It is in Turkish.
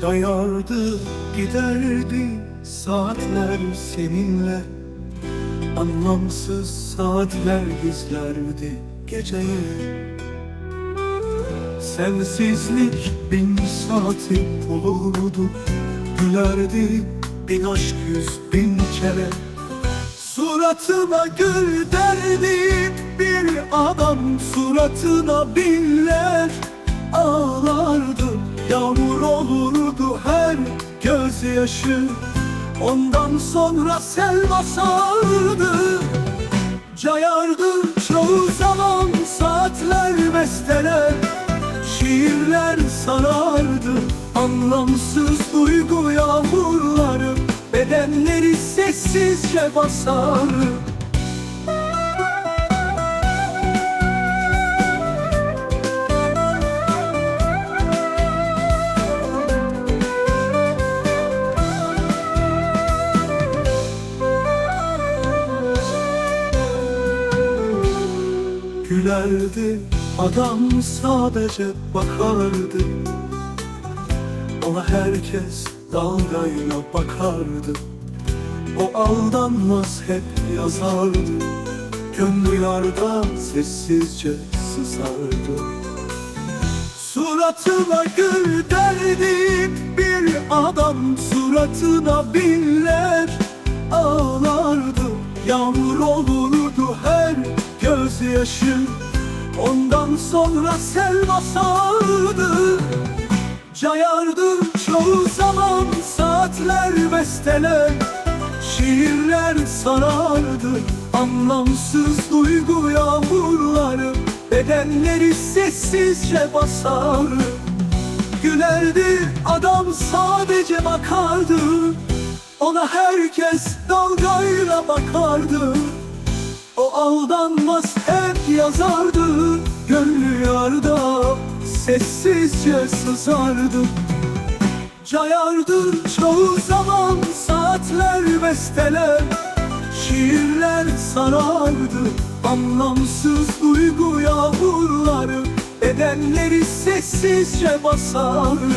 Cayardı giderdi saatler seninle. Anlamsız saatler gizlerdi geceyi Sensizlik bin saati bulurdu Gülerdi bin aşk yüz bin kere. Suratıma gül derdi bir adam Suratına binler ağlardı Yağmur olurdu gözyaşı Ondan sonra sel basardı Cayardı çoğu zaman saatler besteler Şiirler sarardı. Anlamsız duygu yağmurları Bedenleri sessizce basardı Gülerdi. Adam sadece bakardı. Ona herkes dalgayla bakardı. O aldanmaz hep yazardı. Gönlü yarda sessizce sızardı. Suratıma gül bir adam Suratına binler. Ağlardı Yağmur her gözyaşı. Ondan sonra sel basardı Cayardı çoğu zaman saatler besteler Şiirler sarardı Anlamsız duygu yağmurları. Bedenleri sessizce basardı. Gülerdi adam sadece bakardı. Ona herkes dalgayla bakardı aldanmaz hep yazardı Gönlü yarda sessizce sızardı. Cayardı çoğu zaman saatler besteler Şiirler sarardı. Anlamsız duygu yağmurları Bedenleri sessizce basardı